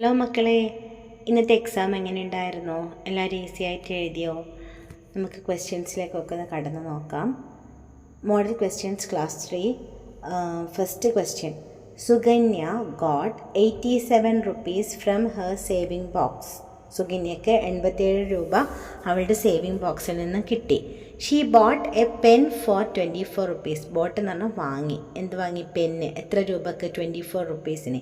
Hello മക്കളെ ഇന്നത്തെ exam എങ്ങനെ ഉണ്ടായിരുന്നോ? എല്ലാവരും ഈസി ആയിട്ട് എഴുതിയോ? നമുക്ക് ക്വസ്റ്റ്യൻസിലേക്കൊക്കെ ഒന്ന് കടന്നു നോക്കാം. Model questions class three first question Sukanya got eighty seven rupees from her saving box സുകന്യക്ക് എൺപത്തേഴ് രൂപ അവളുടെ സേവിങ് ബോക്സിൽ നിന്ന് കിട്ടി. She bought a pen for twenty four rupees bought എന്ന് പറഞ്ഞാൽ വാങ്ങി. എന്ത് വാങ്ങി? പെന്ന് എത്ര രൂപക്ക്? Twenty four റുപ്പീസിന്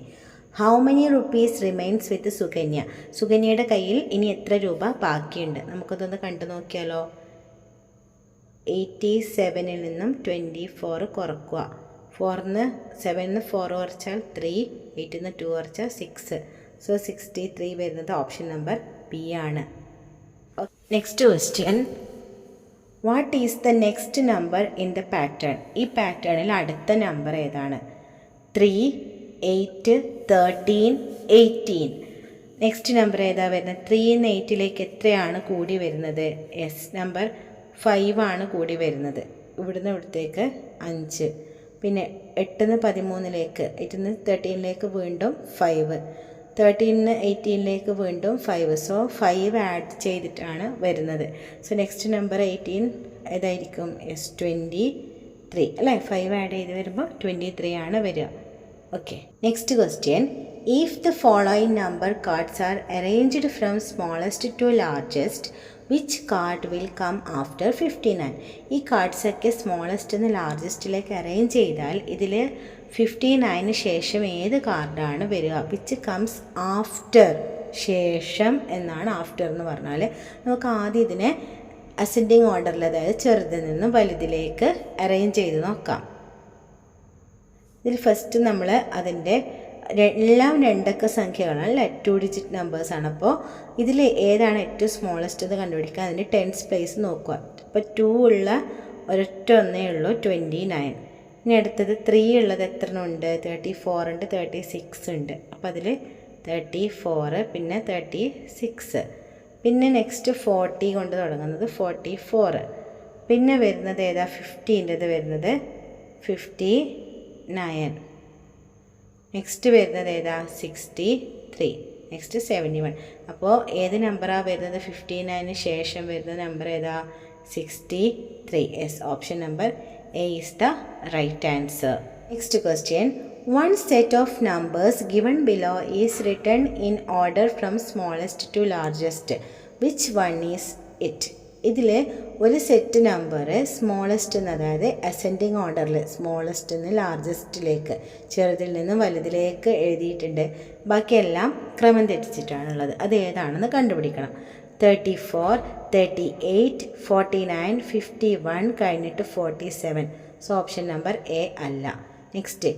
how many rupees remains with Sukanya സുകന്യയുടെ കയ്യിൽ ഇനി എത്ര രൂപ ബാക്കിയുണ്ട്? നമുക്കതൊന്ന് കണ്ടു നോക്കിയാലോ. എയ്റ്റി സെവനിൽ നിന്നും ട്വന്റി ഫോർ കുറക്കുക. ഫോറിന്ന് സെവനിന്ന് ഫോർ കുറച്ചാൽ ത്രീ എയ്റ്റിൽ നിന്ന് ടു കുറച്ചാൽ സിക്സ് സോ സിക്സ്റ്റി ത്രീ വരുന്നത് ഓപ്ഷൻ നമ്പർ ബി ആണ്. Next question what is the next number in the pattern ഈ പാറ്റേണിൽ അടുത്ത നമ്പർ ഏതാണ്? Three eight thirteen eighteen next number ഏതാ വരുന്നത്? ത്രീ എന്ന് എയ്റ്റിലേക്ക് എത്രയാണ് കൂടി വരുന്നത്? എസ് നമ്പർ ഫൈവ് ആണ് കൂടി വരുന്നത്. ഇവിടുന്ന് ഇവിടത്തേക്ക് അഞ്ച്. പിന്നെ എട്ടിന്ന് പതിമൂന്നിലേക്ക് എട്ടിന്ന് തേർട്ടീനിലേക്ക് വീണ്ടും ഫൈവ് തേർട്ടീനിന്ന് എയ്റ്റീനിലേക്ക് വീണ്ടും ഫൈവ് സോ ഫൈവ് ആഡ് ചെയ്തിട്ടാണ് വരുന്നത്. സോ നെക്സ്റ്റ് നമ്പർ എയ്റ്റീൻ ഏതായിരിക്കും? എസ് ട്വന്റി ത്രീ അല്ലേ? ഫൈവ് ആഡ് ചെയ്ത് വരുമ്പോൾ ട്വന്റി ത്രീ ആണ് വരിക. Okay next question if the following number cards are arranged from smallest to largest which card will come after fifty nine ഈ കാർഡ്സൊക്കെ smallest നിന്ന് ലാർജസ്റ്റിലേക്ക് arrange ചെയ്താൽ ഇതിൽ ഫിഫ്റ്റി നയന് ശേഷം ഏത് കാർഡാണ് വരിക? വിച്ച് കംസ് ആഫ്റ്റർ ശേഷം എന്നാണ് ആഫ്റ്റർ എന്ന് പറഞ്ഞാൽ നമുക്ക് ആദ്യം ഇതിനെ അസെൻഡിങ് ഓർഡറിൽ അതായത് ചെറുതിൽ നിന്നും വലുതിലേക്ക് അറേഞ്ച് ചെയ്ത് നോക്കാം. ഇതിൽ ഫസ്റ്റ് നമ്മൾ അതിന്റെ എല്ലാം രണ്ടക്ക സംഖ്യകളാണ് അല്ലേ? ടു ഡിജിറ്റ് നമ്പേഴ്സാണ് അപ്പോൾ ഇതിൽ ഏതാണ് ഏറ്റവും സ്മോളസ്റ്റ് എന്ന് കണ്ടുപിടിക്കുക. അതിന്റെ ടെൻസ് പ്ലേസ് നോക്കുക. അപ്പോൾ ടു ഉള്ള ഒരൊറ്റ ഒന്നേ ഉള്ളൂ ട്വന്റി നയൻ ഇനി അടുത്തത് ത്രീ ഉള്ളത് എത്ര ഉണ്ട് തേർട്ടി ഫോർ ഉണ്ട് തേർട്ടി സിക്സ് ഉണ്ട്. അപ്പോൾ അതിൽ തേർട്ടി ഫോറ് പിന്നെ തേർട്ടി സിക്സ് പിന്നെ നെക്സ്റ്റ് ഫോർട്ടി കൊണ്ട് തുടങ്ങുന്നത് ഫോർട്ടി ഫോറ് പിന്നെ വരുന്നത് ഏതാ? ഫിഫ്റ്റീന്റെത് വരുന്നത് ഫിഫ്റ്റി നയൻ നെക്സ്റ്റ് വരുന്നത് ഏതാ? Sixty three next seventy one അപ്പോൾ ഏത് നമ്പറാണ് വരുന്നത്? ഫിഫ്റ്റി നയന് ശേഷം വരുന്ന നമ്പർ ഏതാ? Sixty three yes option number A is the right answer next question one set of numbers given below is written in order from smallest to largest which one is it ഇതിൽ ഒരു set number smallest എന്ന് അതായത് ascending ഓർഡറിൽ smallest നിന്ന് ലാർജസ്റ്റിലേക്ക് ചെറുതിൽ നിന്ന് വലുതിലേക്ക് എഴുതിയിട്ടുണ്ട്. ബാക്കിയെല്ലാം ക്രമം തെറ്റിച്ചിട്ടാണുള്ളത്. അത് ഏതാണെന്ന് കണ്ടുപിടിക്കണം. Thirty four thirty eight forty nine fifty one കഴിഞ്ഞിട്ട് forty seven so option number A അല്ല. നെക്സ്റ്റ്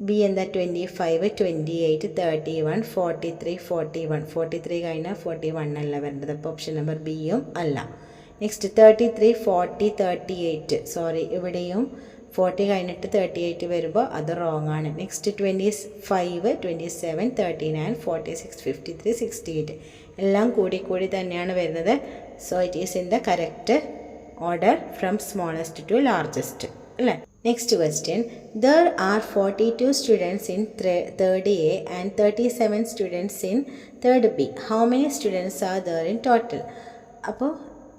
ബി എന്താ? Twenty five twenty eight thirty one forty three forty one forty three കഴിഞ്ഞാൽ ഫോർട്ടി വൺ അല്ല വരേണ്ടത്. അപ്പോൾ ഓപ്ഷൻ നമ്പർ ബിയും അല്ല. Next thirty three forty thirty eight sorry ഇവിടെയും forty കഴിഞ്ഞിട്ട് തേർട്ടി എയ്റ്റ് വരുമ്പോൾ അത് റോങ് ആണ്. Next twenty five twenty seven thirty nine forty six fifty three sixty eight എല്ലാം കൂടി കൂടി തന്നെയാണ് വരുന്നത്. So it is in the correct order from smallest to largest അല്ലേ? Next question there are forty two students in third A and thirty seven students in third B how many students are there in total അപ്പോൾ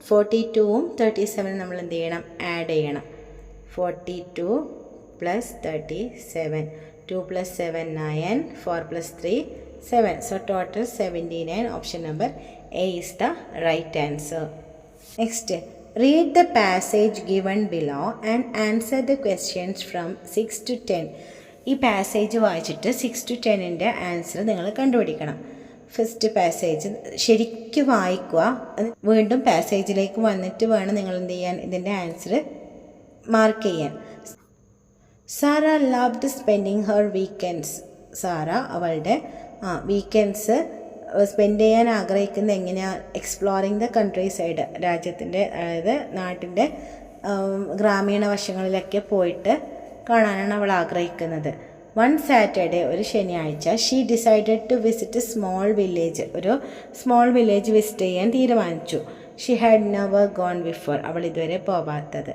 forty ടുവും thirty സെവനും നമ്മൾ എന്ത് ചെയ്യണം? Add ചെയ്യണം. Forty two plus thirty seven. Two plus seven nine. Four plus three seven. So total seventy nine option number A is the right answer next read the passage given below and answer the questions from six to ten ഈ passage വായിച്ചിട്ട് six to ടെന്നിന്റെ answer നിങ്ങൾ കണ്ടുപിടിക്കണം. First passage ശരിക്കും വായിക്കുക. വീണ്ടും പാസേജിലേക്ക് വന്നിട്ട് വേണം നിങ്ങൾ എന്ത് ചെയ്യാൻ? ഇതിന്റെ ആൻസർ മാർക്ക് ചെയ്യാൻ. Sara loved spending her weekends Sara അവളുടെ വീക്കെൻഡ്സ് സ്പെൻഡ് ചെയ്യാൻ ആഗ്രഹിക്കുന്നത് എങ്ങനെയാണ് എക്സ്പ്ലോറിങ് ദ കൺട്രി സൈഡ് രാജ്യത്തിന്റെ അതായത് നാട്ടിന്റെ ഗ്രാമീണ വശങ്ങളിലൊക്കെ പോയിട്ട് കാണാനാണ് അവൾ ആഗ്രഹിക്കുന്നത്. വൺ സാറ്റർഡേ ഒരു ശനിയാഴ്ച she decided to visit small village ഒരു സ്മോൾ വില്ലേജ് വിസിറ്റ് ചെയ്യാൻ തീരുമാനിച്ചു. She had never gone before അവൾ ഇതുവരെ പോവാത്തത്.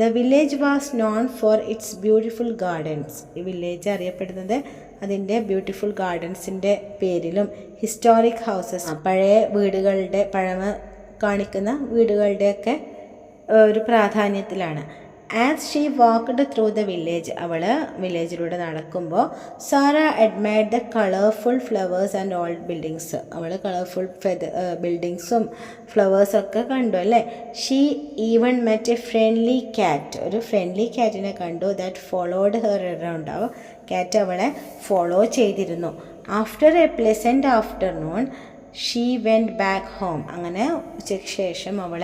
The village was known for its beautiful gardens ഈ വില്ലേജ് അറിയപ്പെടുന്നത് അതിന്റെ ബ്യൂട്ടിഫുൾ ഗാർഡൻസിന്റെ പേരിലും ഹിസ്റ്റോറിക് ഹൗസസ് പഴയ വീടുകളുടെ പഴമ കാണിക്കുന്ന വീടുകളുടെയൊക്കെ ഒരു പ്രാധാന്യത്തിലാണ്. As she walked through the village അവൾ വില്ലേജിലൂടെ നടക്കുമ്പോൾ Sara admired the colourful flowers and old buildings അവൾ കളർഫുൾ ബിൽഡിങ്സും ഫ്ലവേഴ്സൊക്കെ കണ്ടു അല്ലേ? She even met a friendly cat ഒരു ഫ്രണ്ട്ലി ക്യാറ്റിനെ കണ്ടു. ദാറ്റ് ഫോളോഡ് ഹെർ എറൗണ്ട് ആവും ക്യാറ്റ് അവളെ ഫോളോ ചെയ്തിരുന്നു. After a pleasant afternoon she went back home അങ്ങനെ ഉച്ചയ്ക്ക് ശേഷം അവൾ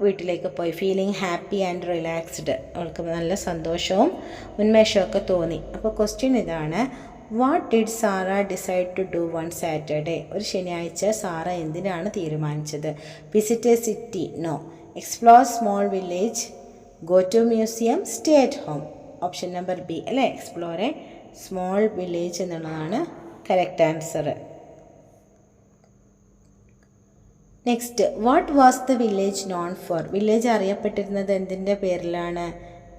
വീട്ടിലേക്ക് പോയി. ഫീലിംഗ് ഹാപ്പി ആൻഡ് റിലാക്സ്ഡ് അവൾക്ക് നല്ല സന്തോഷവും ഉന്മേഷമൊക്കെ തോന്നി. അപ്പോൾ ക്വസ്റ്റ്യൻ ഇതാണ്. What did Sara decide to do one Saturday ഒരു ശനിയാഴ്ച സാറ എന്തിനാണ് തീരുമാനിച്ചത്? Visit a city no explore small village go to museum stay at home option number B അല്ലേ? എക്സ്പ്ലോർ എ സ്മോൾ വില്ലേജ് എന്നുള്ളതാണ് correct answer next what was the village known for village അറിയപ്പെട്ടിരുന്നത് എന്തിന്റെ പേരിലാണ്?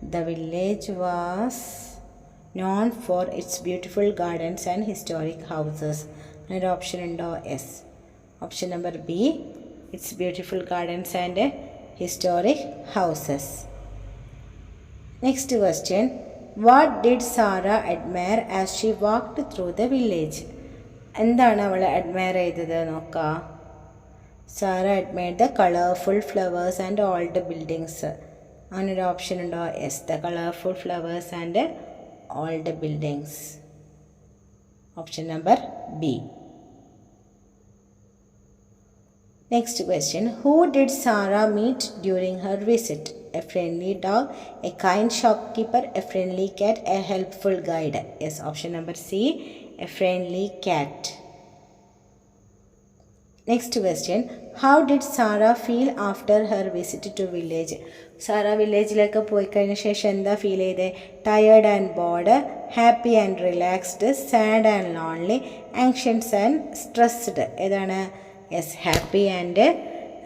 The village was known for its beautiful gardens and historic houses ഒരു option ഉണ്ടോ? Yes option number B it's beautiful gardens and historic houses next question what did Sara admire as she walked through the village എന്താണ് അവൾ admire ചെയ്തത്? നോക്കാം. Sara admire the colourful flowers and old buildings അങ്ങനൊരു option ഉണ്ടോ yes the colourful flowers and old buildings option number B Next question Who did Sarah meet during her visit? A friendly dog, a kind shopkeeper, a friendly cat, a helpful guide. Yes, option number C, a friendly cat. Next question how did Sara feel after her visit to village Sara വില്ലേജിലേക്ക് പോയി കഴിഞ്ഞ ശേഷം എന്താ feel ചെയ്തത് tired and bored happy and relaxed sad and lonely anxious and stressed ഏതാണ്? Yes happy and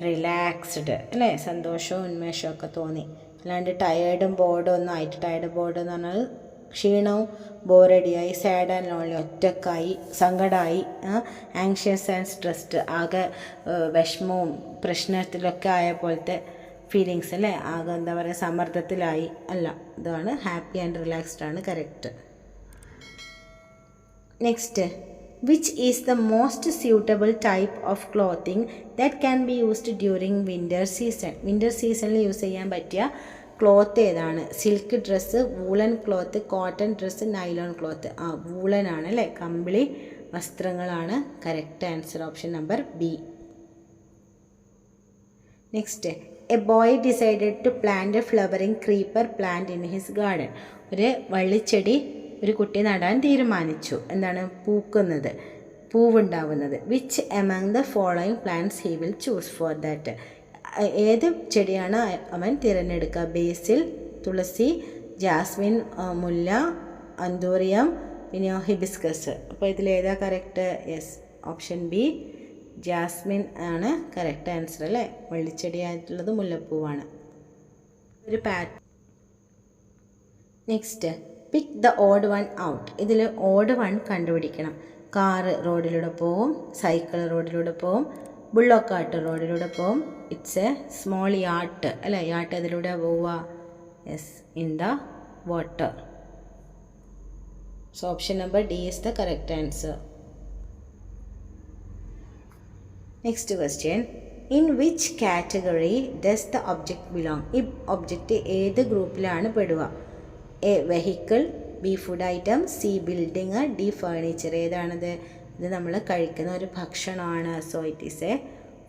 relaxed അല്ലേ? സന്തോഷവും ഉന്മേഷവും ഒക്കെ തോന്നി. അല്ലാണ്ട് ടയേർഡും ബോർഡും ഒന്നും ആയിട്ട് ടയേർഡ് ബോർഡ് എന്ന് പറഞ്ഞാൽ ക്ഷീണവും ബോറടിയായി സാഡ് ആൻഡ് ലോൺലി ഒറ്റക്കായി സങ്കടമായി ആങ്ഷ്യസ് ആൻഡ് സ്ട്രെസ്ഡ് ആകെ വിഷമവും പ്രശ്നത്തിലൊക്കെ ആയ പോലത്തെ ഫീലിങ്സ് അല്ലേ? ആകെ എന്താ പറയുക സമ്മർദ്ദത്തിലായി അല്ല. ഇതാണ് ഹാപ്പി ആൻഡ് റിലാക്സ്ഡ് ആണ് correct next which is the most suitable type of clothing that can be used during winter season winter സീസണിൽ യൂസ് ചെയ്യാൻ പറ്റിയ ക്ലോത്ത് ഏതാണ്? Silk dress woollen cloth cotton dress nylon cloth ആ woollen ആണ് അല്ലേ? കമ്പിളി വസ്ത്രങ്ങളാണ്. Correct answer option number B next a boy decided to plant a flowering creeper plant in his garden ഒരു വള്ളിച്ചെടി ഒരു കുട്ടി നടാൻ തീരുമാനിച്ചു. എന്താണ്? പൂക്കുന്നത്. പൂവുണ്ടാവുന്നത്. Which among the following plants he will choose for that ഏത് ചെടിയാണ് അവൻ തിരഞ്ഞെടുക്കുക? ബേസിൽ തുളസി ജാസ്മിൻ മുല്ല അന്തൂറിയം പിന്നെ ഹിബിസ്കസ്. അപ്പോൾ ഇതിലേതാ correct? Yes. Option B jasmine ആണ് കറക്റ്റ് ആൻസർ അല്ലേ? വള്ളിച്ചെടിയായിട്ടുള്ളത് മുല്ലപ്പൂവാണ്. ഒരു പാറ്റ്. Next pick the odd one out. ഇതിൽ ഓഡ് വൺ കണ്ടുപിടിക്കണം. കാറ് റോഡിലൂടെ പോവും സൈക്കിൾ റോഡിലൂടെ പോവും ബുള്ളോക്കാട്ട് റോഡിലൂടെ പോവും ഇറ്റ്സ് എ സ്മോൾ യാട്ട് അല്ലേ? യാട്ട് അതിലൂടെ പോവുക. Yes in the water so option number D is the correct answer next question in which category does the object belong ഈ ഒബ്ജക്റ്റ് ഏത് ഗ്രൂപ്പിലാണ് പെടുക? A vehicle B food item C building D furniture ഏതാണത്? ഇത് നമ്മൾ കഴിക്കുന്ന ഒരു ഭക്ഷണമാണ്. So it is a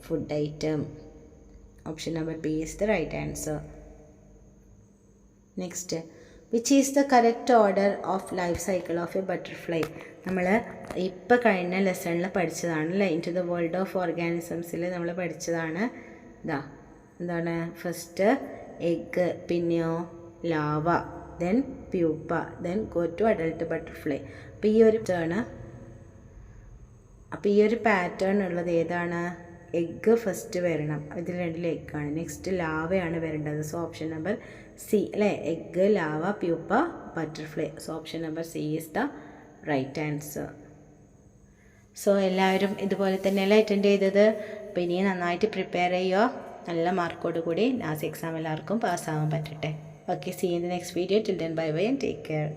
food item option number B is the right answer next which is the correct order of life cycle of a butterfly നമ്മൾ ഇപ്പോൾ കഴിഞ്ഞ ലെസണിൽ പഠിച്ചതാണ് അല്ലേ? In to the world of ഓർഗാനിസംസിൽ നമ്മൾ പഠിച്ചതാണ്. ഇതാ എന്താണ്? ഫസ്റ്റ് എഗ്ഗ് പിന്നെയോ larva then pupa then go to adult butterfly അപ്പോൾ ഈ ഒരു ടേണ് അപ്പോൾ ഈ ഒരു പാറ്റേൺ ഉള്ളത് ഏതാണ്? എഗ്ഗ് ഫസ്റ്റ് വരണം. ഇതിൽ രണ്ടിൽ എഗ്ഗാണ് നെക്സ്റ്റ് ലാവയാണ് വരേണ്ടത്. സോ ഓപ്ഷൻ നമ്പർ സി അല്ലേ? Egg larva pupa butterfly so option number C is the right answer so എല്ലാവരും ഇതുപോലെ തന്നെയല്ലേ അറ്റൻഡ് ചെയ്തത്? അപ്പോൾ ഇനി നന്നായിട്ട് പ്രിപ്പയർ ചെയ്യുക. നല്ല മാർക്കോട് കൂടി ലാസ്റ്റ് എക്സാം എല്ലാവർക്കും പാസ്സാവാൻ പറ്റട്ടെ. Okay see in the next video till then bye bye and take care